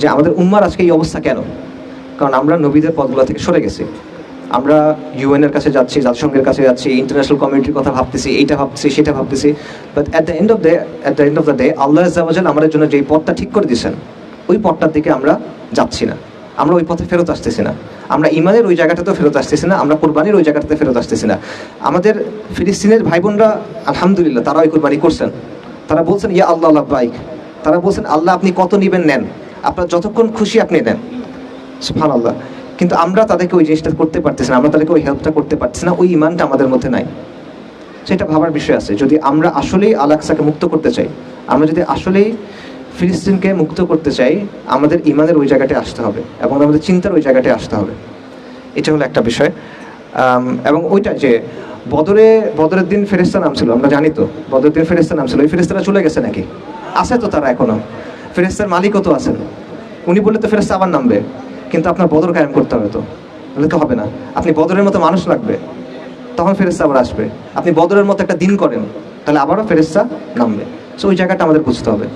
যে আমাদের উম্মার আজকে এই অবস্থা কেন? কারণ আমরা নবীদের পদগুলো থেকে সরে গেছি। আমরা ইউএনের কাছে যাচ্ছি, জাতিসংঘের কাছে যাচ্ছি ইন্টারন্যাশনাল কমিউনিটির কথা ভাবতেছি, এইটা ভাবতেছি, সেটা ভাবতেছি। But at the end of the at the end of the day আল্লাহ জাওয়াজাল আমাদের জন্য যেই পথটা ঠিক করে দিয়েছেন, ওই পথটার দিকে আমরা যাচ্ছি না। আমরা ওই পথে ফেরত আসতেছি না। আমরা ইমানের ওই জায়গাটাতেও ফেরত আসতেছি না, আমরা কোরবানির ওই জায়গাটাতে ফেরত আসতেছি না। আমাদের ফিলিস্তিনের ভাই বোনরা আলহামদুলিল্লাহ তারা ওই কোরবানি করছেন। তারা বলছেন, ইয়া আল্লাহ আল্লাহ, বাইক। তারা বলছেন, আল্লাহ, আপনি কত নিবেন নেন? আপনার যতক্ষণ খুশি আপনি নেন সুফান আল্লাহ কিন্তু আমরা তাদেরকে ওই জিনিসটা করতে পারতেছি না, আমরা তাদেরকে ওই হেল্পটা করতে পারতেছি না, ওই ইমানটা আমাদের মধ্যে নাই। সেটা ভাবার বিষয় আছে। যদি আমরা আসলেই আলাক্সাকে মুক্ত করতে চাই, আমরা যদি আসলেই ফিলিস্তিনকে মুক্ত করতে চাই, আমাদের ইমানের ওই জায়গাটায় আসতে হবে এবং আমাদের চিন্তার ওই জায়গাটায় আসতে হবে। এটা হলো একটা বিষয়। এবং ওইটা যে বদরে, বদরের দিন ফেরেস্তা নাম ছিল আমরা জানি তো, বদরের দিন ফেরেস্তা নাম ছিল ওই ফেরেস্তারা চলে গেছে নাকি? আছে তো তারা এখনও। ফেরেস্তার মালিকও তো আছেন। উনি বললে তো ফেরেস্তা আবার নামবে। কিন্তু আপনার বদর কায়েম করতে হবে তো। তাহলে তো হবে না। আপনি বদরের মতো মানুষ লাগবে। তখন ফেরেস্তা আবার আসবে। আপনি বদরের মতো একটা দিন করেন, তাহলে আবারও ফেরেস্তা নামবে। সো ওই জায়গাটা আমাদের বুঝতে হবে।